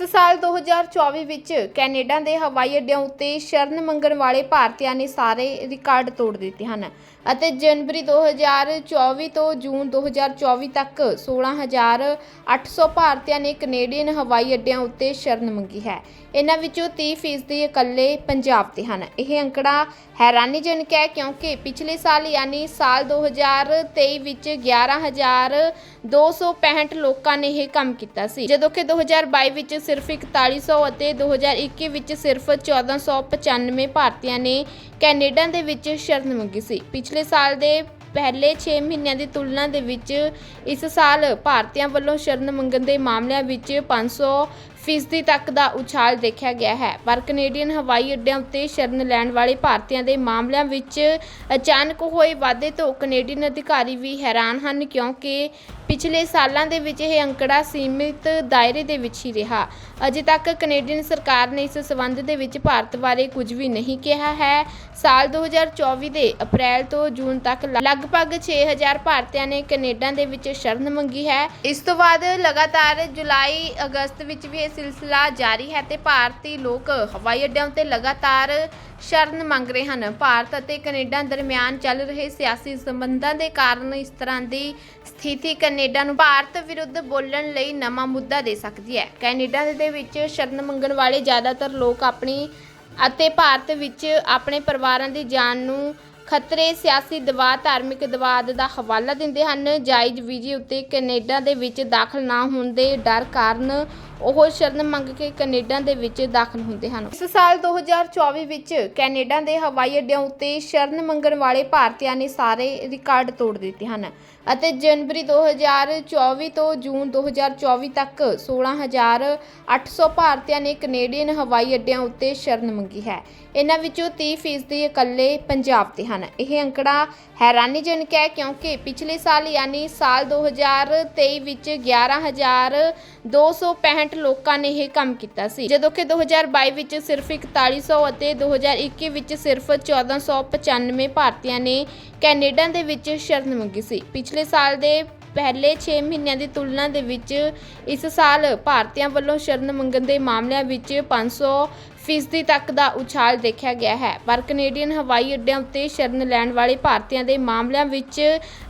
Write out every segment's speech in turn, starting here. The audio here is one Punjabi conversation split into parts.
ਇਸ ਸਾਲ 2024 ਵਿੱਚ ਕੈਨੇਡਾ ਦੇ ਹਵਾਈ ਅੱਡਿਆਂ ਉੱਤੇ ਸ਼ਰਨ ਮੰਗਣ ਵਾਲੇ ਭਾਰਤੀਆਂ ਨੇ ਸਾਰੇ ਰਿਕਾਰਡ ਤੋੜ ਦਿੱਤੇ ਹਨ ਅਤੇ ਜਨਵਰੀ 2024 ਤੋਂ ਜੂਨ 2024 ਤੱਕ 16800 ਭਾਰਤੀਆਂ ਨੇ ਕੈਨੇਡੀਅਨ ਹਵਾਈ ਅੱਡਿਆਂ ਉੱਤੇ ਸ਼ਰਨ ਮੰਗੀ ਹੈ। ਇਹਨਾਂ ਵਿੱਚੋਂ 30% ਇਕੱਲੇ ਪੰਜਾਬ ਤੇ ਹਨ। ਇਹ ਅੰਕੜਾ ਹੈਰਾਨੀਜਨਕ ਹੈ ਕਿਉਂਕਿ ਪਿਛਲੇ ਸਾਲ ਯਾਨੀ ਸਾਲ 2023 ਵਿੱਚ 11265 ਲੋਕਾਂ ਨੇ ਇਹ ਕੰਮ ਕੀਤਾ ਸੀ। ਜਦੋਂ ਕਿ 2022 ਵਿੱਚ ਸਿਰਫ 4100 ਅਤੇ 2021 ਵਿੱਚ ਸਿਰਫ 1495 ਭਾਰਤੀਆਂ ਨੇ ਕੈਨੇਡਾ ਦੇ ਵਿੱਚ ਸ਼ਰਨ ਮੰਗੀ ਸੀ। ਪਿਛਲੇ ਸਾਲ ਦੇ ਪਹਿਲੇ 6 ਮਹੀਨਿਆਂ ਦੀ ਤੁਲਨਾ ਦੇ ਵਿੱਚ ਇਸ ਸਾਲ ਭਾਰਤੀਆਂ ਵੱਲੋਂ ਸ਼ਰਨ ਮੰਗਣ ਦੇ ਮਾਮਲਿਆਂ ਵਿੱਚ 500 ਫੀਸਦੀ ਤੱਕ ਦਾ ਉਛਾਲ ਦੇਖਿਆ ਗਿਆ ਹੈ। ਪਰ ਕੈਨੇਡੀਅਨ ਹਵਾਈ ਅੱਡਿਆਂ ਉੱਤੇ ਸ਼ਰਨ ਲੈਣ ਵਾਲੇ ਭਾਰਤੀਆਂ ਦੇ ਮਾਮਲਿਆਂ ਵਿੱਚ ਅਚਾਨਕ ਹੋਏ ਵਾਧੇ ਤੋਂ ਕੈਨੇਡੀਅਨ ਅਧਿਕਾਰੀ ਵੀ ਹੈਰਾਨ ਹਨ, ਕਿਉਂਕਿ ਪਿਛਲੇ ਸਾਲਾਂ ਦੇ ਵਿੱਚ ਇਹ ਅੰਕੜਾ ਸੀਮਿਤ ਦਾਇਰੇ ਦੇ ਵਿੱਚ ਹੀ ਰਿਹਾ। ਅਜੇ ਤੱਕ ਕੈਨੇਡੀਅਨ ਸਰਕਾਰ ਨੇ ਇਸ ਸਬੰਧ ਦੇ ਵਿੱਚ ਭਾਰਤ ਬਾਰੇ ਕੁਝ ਵੀ ਨਹੀਂ ਕਿਹਾ ਹੈ। ਸਾਲ 2024 ਦੇ ਅਪ੍ਰੈਲ ਤੋਂ ਜੂਨ ਤੱਕ ਲਗਭਗ 6000 ਭਾਰਤੀਆਂ ਨੇ ਕੈਨੇਡਾ ਦੇ ਵਿੱਚ ਸ਼ਰਨ ਮੰਗੀ ਹੈ। ਇਸ ਤੋਂ ਬਾਅਦ ਲਗਾਤਾਰ ਜੁਲਾਈ ਅਗਸਤ ਵਿੱਚ ਵੀ ਸਿਲਸਿਲਾ ਜਾਰੀ ਹੈ ਤੇ ਭਾਰਤੀ ਲੋਕ ਹਵਾਈ ਅੱਡਿਆਂ ਉੱਤੇ ਲਗਾਤਾਰ ਸ਼ਰਨ ਮੰਗ ਰਹੇ ਹਨ। ਭਾਰਤ ਅਤੇ ਕੈਨੇਡਾ ਦਰਮਿਆਨ ਚੱਲ ਰਹੇ ਸਿਆਸੀ ਸੰਬੰਧਾਂ ਦੇ ਕਾਰਨ ਇਸ ਤਰ੍ਹਾਂ ਦੀ ਸਥਿਤੀ ਕੈਨੇਡਾ ਨੂੰ ਭਾਰਤ ਵਿਰੁੱਧ ਬੋਲਣ ਲਈ ਨਵਾਂ ਮੁੱਦਾ ਦੇ ਸਕਦੀ ਹੈ। ਕੈਨੇਡਾ ਦੇ ਵਿੱਚ ਸ਼ਰਨ ਮੰਗਣ ਵਾਲੇ ਜ਼ਿਆਦਾਤਰ ਲੋਕ ਆਪਣੀ ਅਤੇ ਭਾਰਤ ਵਿੱਚ ਆਪਣੇ ਪਰਿਵਾਰਾਂ ਦੀ ਜਾਨ ਨੂੰ ਖਤਰੇ, ਸਿਆਸੀ ਦਬਾਅ, ਧਾਰਮਿਕ ਦਬਾਅ ਦਾ ਹਵਾਲਾ ਦਿੰਦੇ ਹਨ। ਜਾਇਜ਼ ਵੀਜ਼ੇ ਉੱਤੇ ਕੈਨੇਡਾ ਦੇ ਵਿੱਚ ਦਾਖਲ ਨਾ ਹੋਣ ਦੇ ਡਰ ਕਾਰਨ ਉਹ ਸ਼ਰਨ ਮੰਗ ਕੇ ਕੈਨੇਡਾ ਦੇ ਵਿੱਚ ਦਾਖਲ ਹੁੰਦੇ ਹਨ। ਇਸ ਸਾਲ 2024 ਵਿੱਚ ਕੈਨੇਡਾ ਦੇ ਹਵਾਈ ਅੱਡਿਆਂ ਉੱਤੇ ਸ਼ਰਨ ਮੰਗਣ ਵਾਲੇ ਭਾਰਤੀਆਂ ਨੇ ਸਾਰੇ ਰਿਕਾਰਡ ਤੋੜ ਦਿੱਤੇ ਹਨ ਅਤੇ ਜਨਵਰੀ 2024 ਤੋਂ ਜੂਨ 2024 ਤੱਕ 16800 ਭਾਰਤੀਆਂ ਨੇ ਕੈਨੇਡੀਅਨ ਹਵਾਈ ਅੱਡਿਆਂ ਉੱਤੇ ਸ਼ਰਨ ਮੰਗੀ ਹੈ। ਇਹਨਾਂ ਵਿੱਚੋਂ 30% ਇਕੱਲੇ ਪੰਜਾਬ ਤੇ ਹਨ। ਇਹ ਅੰਕੜਾ ਹੈਰਾਨੀਜਨਕ ਹੈ ਕਿਉਂਕਿ ਪਿਛਲੇ ਸਾਲ ਯਾਨੀ ਸਾਲ 2023 ਵਿੱਚ 11265 ਲੋਕਾਂ ਨੇ ਇਹ ਕੰਮ ਕੀਤਾ ਸੀ। ਜਦੋਂ ਕਿ 2022 ਵਿੱਚ ਸਿਰਫ 4100 ਅਤੇ 2021 ਵਿੱਚ ਸਿਰਫ 1495 ਭਾਰਤੀਆਂ ਨੇ ਕੈਨੇਡਾ ਦੇ ਵਿੱਚ ਸ਼ਰਨ ਮੰਗੀ ਸੀ। ਪਿਛਲੇ ਸਾਲ ਦੇ ਪਹਿਲੇ 6 ਮਹੀਨਿਆਂ ਦੀ ਤੁਲਨਾ ਦੇ ਵਿੱਚ ਇਸ ਸਾਲ ਭਾਰਤੀਆਂ ਵੱਲੋਂ ਸ਼ਰਨ ਮੰਗਣ ਦੇ ਮਾਮਲਿਆਂ ਵਿੱਚ 500 ਫੀਸਦੀ ਤੱਕ ਦਾ ਉਛਾਲ ਦੇਖਿਆ ਗਿਆ ਹੈ। ਪਰ ਕੈਨੇਡੀਅਨ ਹਵਾਈ ਅੱਡਿਆਂ ਉੱਤੇ ਸ਼ਰਨ ਲੈਣ ਵਾਲੇ ਭਾਰਤੀਆਂ ਦੇ ਮਾਮਲਿਆਂ ਵਿੱਚ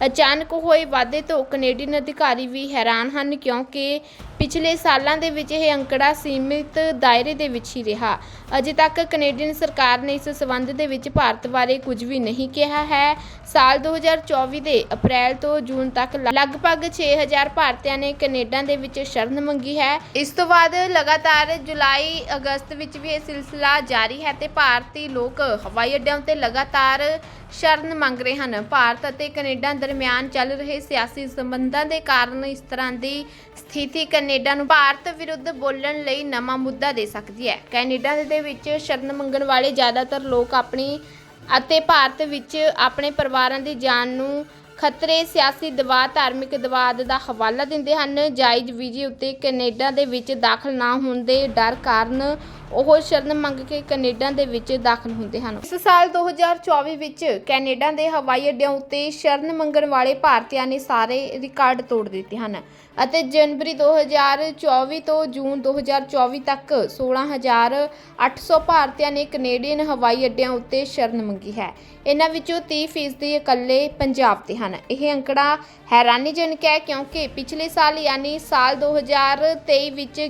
ਅਚਾਨਕ ਹੋਏ ਵਾਧੇ ਤੋਂ ਕੈਨੇਡੀਅਨ ਅਧਿਕਾਰੀ ਵੀ ਹੈਰਾਨ ਹਨ ਕਿਉਂਕਿ ਪਿਛਲੇ ਸਾਲਾਂ ਦੇ ਵਿੱਚ ਇਹ ਅੰਕੜਾ ਸੀਮਿਤ ਦਾਇਰੇ ਦੇ ਵਿੱਚ ਹੀ ਰਿਹਾ। ਅਜੇ ਤੱਕ ਕੈਨੇਡੀਅਨ ਸਰਕਾਰ ਨੇ ਇਸ ਸਬੰਧ ਦੇ ਵਿੱਚ ਭਾਰਤ ਬਾਰੇ ਕੁਝ ਵੀ ਨਹੀਂ ਕਿਹਾ ਹੈ। ਸਾਲ 2024 ਦੇ ਅਪ੍ਰੈਲ ਤੋਂ ਜੂਨ ਤੱਕ ਲਗਭਗ 6000 ਭਾਰਤੀਆਂ ਨੇ ਕੈਨੇਡਾ ਦੇ ਵਿੱਚ ਸ਼ਰਨ ਮੰਗੀ ਹੈ। ਇਸ ਤੋਂ ਬਾਅਦ ਲਗਾਤਾਰ ਜੁਲਾਈ, ਅਗਸਤ ਵਿੱਚ ਵੀ ਇਹ ਸਿਲਸਿਲਾ ਜਾਰੀ ਹੈ ਤੇ ਭਾਰਤੀ ਲੋਕ ਹਵਾਈ ਅੱਡਿਆਂ ਉੱਤੇ ਲਗਾਤਾਰ ਸ਼ਰਨ ਮੰਗ ਰਹੇ ਹਨ। ਭਾਰਤ ਅਤੇ ਕੈਨੇਡਾ ਦਰਮਿਆਨ ਚੱਲ ਰਹੇ ਸਿਆਸੀ ਸੰਬੰਧਾਂ ਦੇ ਕਾਰਨ ਇਸ ਤਰ੍ਹਾਂ ਦੀ ਸਥਿਤੀ ਕੈਨੇਡਾ ਨੂੰ ਭਾਰਤ ਵਿਰੁੱਧ ਬੋਲਣ ਲਈ ਨਵਾਂ ਮੁੱਦਾ ਦੇ ਸਕਦੀ ਹੈ। ਕੈਨੇਡਾ ਦੇ ਵਿੱਚ ਸ਼ਰਨ ਮੰਗਣ ਵਾਲੇ ਜ਼ਿਆਦਾਤਰ ਲੋਕ ਆਪਣੀ ਅਤੇ ਭਾਰਤ ਵਿੱਚ ਆਪਣੇ ਪਰਿਵਾਰਾਂ ਦੀ ਜਾਨ ਨੂੰ ਖਤਰੇ, ਸਿਆਸੀ ਦਬਾਅ, ਧਾਰਮਿਕ ਦਬਾਅ ਦਾ ਹਵਾਲਾ ਦਿੰਦੇ ਹਨ। ਜਾਇਜ਼ ਵੀਜ਼ੇ ਉੱਤੇ ਕੈਨੇਡਾ ਦੇ ਵਿੱਚ ਦਾਖਲ ਨਾ ਹੋਣ ਦੇ ਡਰ ਕਾਰਨ ਉਹ ਸ਼ਰਨ ਮੰਗ ਕੇ ਕੈਨੇਡਾ ਦੇ ਵਿੱਚ ਦਾਖਲ ਹੁੰਦੇ ਹਨ। ਇਸ ਸਾਲ 2024 ਵਿੱਚ ਕੈਨੇਡਾ ਦੇ ਹਵਾਈ ਅੱਡਿਆਂ ਉੱਤੇ ਸ਼ਰਨ ਮੰਗਣ ਵਾਲੇ ਭਾਰਤੀਆਂ ਨੇ ਸਾਰੇ ਰਿਕਾਰਡ ਤੋੜ ਦਿੱਤੇ ਹਨ ਅਤੇ ਜਨਵਰੀ 2024 ਤੋਂ ਜੂਨ 2024 ਤੱਕ 16800 ਭਾਰਤੀਆਂ ਨੇ ਕੈਨੇਡੀਅਨ ਹਵਾਈ ਅੱਡਿਆਂ ਉੱਤੇ ਸ਼ਰਨ ਮੰਗੀ ਹੈ। ਇਹਨਾਂ ਵਿੱਚੋਂ 30% ਇਕੱਲੇ ਪੰਜਾਬ ਤੇ ਹਨ। ਇਹ ਅੰਕੜਾ ਹੈਰਾਨੀਜਨਕ ਹੈ ਕਿਉਂਕਿ ਪਿਛਲੇ ਸਾਲ ਯਾਨੀ ਸਾਲ 2023 ਵਿੱਚ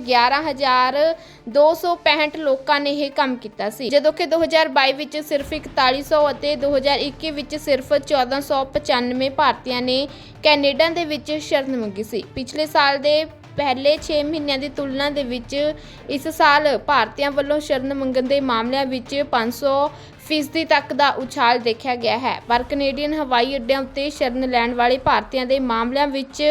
11265 ਲੋਕਾਂ ਨੇ ਇਹ ਕੰਮ ਕੀਤਾ ਸੀ। ਜਦੋਂ ਕਿ 2022 ਵਿੱਚ ਸਿਰਫ 4100 ਅਤੇ 2021 ਵਿੱਚ ਸਿਰਫ 1495 ਭਾਰਤੀਆਂ ਨੇ ਕੈਨੇਡਾ ਦੇ ਵਿੱਚ ਸ਼ਰਨ ਮੰਗੀ ਸੀ। ਪਿਛਲੇ ਸਾਲ ਦੇ ਪਹਿਲੇ 6 ਮਹੀਨਿਆਂ ਦੀ ਤੁਲਨਾ ਦੇ ਵਿੱਚ ਇਸ ਸਾਲ ਭਾਰਤੀਆਂ ਵੱਲੋਂ ਸ਼ਰਨ ਮੰਗਣ ਦੇ ਮਾਮਲਿਆਂ ਵਿੱਚ 500 ਫੀਸਦੀ ਤੱਕ ਦਾ ਉਛਾਲ ਦੇਖਿਆ ਗਿਆ ਹੈ। ਪਰ ਕੈਨੇਡੀਅਨ ਹਵਾਈ ਅੱਡਿਆਂ ਉੱਤੇ ਸ਼ਰਨ ਲੈਣ ਵਾਲੇ ਭਾਰਤੀਆਂ ਦੇ ਮਾਮਲਿਆਂ ਵਿੱਚ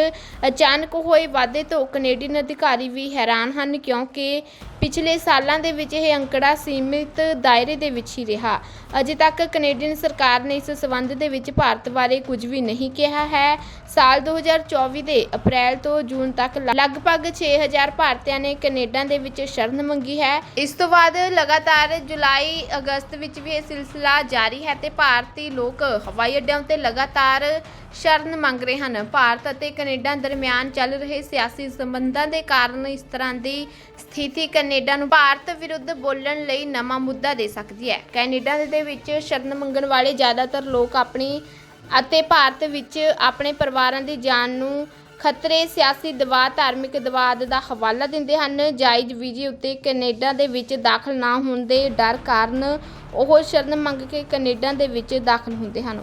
ਅਚਾਨਕ ਹੋਏ ਵਾਧੇ ਤੋਂ ਕੈਨੇਡੀਅਨ ਅਧਿਕਾਰੀ ਵੀ ਹੈਰਾਨ ਹਨ, ਕਿਉਂਕਿ ਪਿਛਲੇ ਸਾਲਾਂ ਦੇ ਵਿੱਚ ਇਹ ਅੰਕੜਾ ਸੀਮਿਤ ਦਾਇਰੇ ਦੇ ਵਿੱਚ ਹੀ ਰਿਹਾ। ਅਜੇ ਤੱਕ ਕੈਨੇਡੀਅਨ ਸਰਕਾਰ ਨੇ ਇਸ ਸਬੰਧ ਦੇ ਵਿੱਚ ਭਾਰਤ ਬਾਰੇ ਕੁਝ ਵੀ ਨਹੀਂ ਕਿਹਾ ਹੈ। ਸਾਲ 2024 ਦੇ ਅਪ੍ਰੈਲ ਤੋਂ ਜੂਨ ਤੱਕ ਲਗਭਗ 6000 ਭਾਰਤੀਆਂ ਨੇ ਕੈਨੇਡਾ ਦੇ ਵਿੱਚ ਸ਼ਰਨ ਮੰਗੀ ਹੈ। ਇਸ ਤੋਂ ਬਾਅਦ ਲਗਾਤਾਰ ਜੁਲਾਈ ਅਗਸਤ ਵਿੱਚ ਵੀ ਇਸ ਸਿਲਸਿਲਾ ਜਾਰੀ ਹੈ ਤੇ ਭਾਰਤੀ ਲੋਕ ਹਵਾਈ ਅੱਡਿਆਂ ਉੱਤੇ ਲਗਾਤਾਰ ਸ਼ਰਨ ਮੰਗ ਰਹੇ ਹਨ। ਭਾਰਤ ਅਤੇ ਕੈਨੇਡਾ ਦਰਮਿਆਨ ਚੱਲ ਰਹੇ ਸਿਆਸੀ ਸੰਬੰਧਾਂ ਦੇ ਕਾਰਨ ਇਸ ਤਰ੍ਹਾਂ ਦੀ ਸਥਿਤੀ ਕੈਨੇਡਾ ਨੂੰ ਭਾਰਤ ਵਿਰੁੱਧ ਬੋਲਣ ਲਈ ਨਵਾਂ ਮੁੱਦਾ ਦੇ ਸਕਦੀ ਹੈ। ਕੈਨੇਡਾ ਦੇ ਵਿੱਚ ਸ਼ਰਨ ਮੰਗਣ ਵਾਲੇ ਜ਼ਿਆਦਾਤਰ ਲੋਕ ਆਪਣੀ ਅਤੇ ਭਾਰਤ ਵਿੱਚ ਆਪਣੇ ਪਰਿਵਾਰਾਂ ਦੀ ਜਾਨ ਨੂੰ ਖਤਰੇ, ਸਿਆਸੀ ਦਬਾਅ, ਧਾਰਮਿਕ ਦਬਾਅ ਦਾ ਹਵਾਲਾ ਦਿੰਦੇ ਹਨ। ਜਾਇਜ਼ ਵੀਜ਼ੇ ਉੱਤੇ ਕੈਨੇਡਾ ਦੇ ਵਿੱਚ ਦਾਖਲ ਨਾ ਹੋਣ ਦੇ ਡਰ ਕਾਰਨ ਉਹ ਸ਼ਰਨ ਮੰਗ ਕੇ ਕੈਨੇਡਾ ਦੇ ਵਿੱਚ ਦਾਖਲ ਹੁੰਦੇ ਹਨ।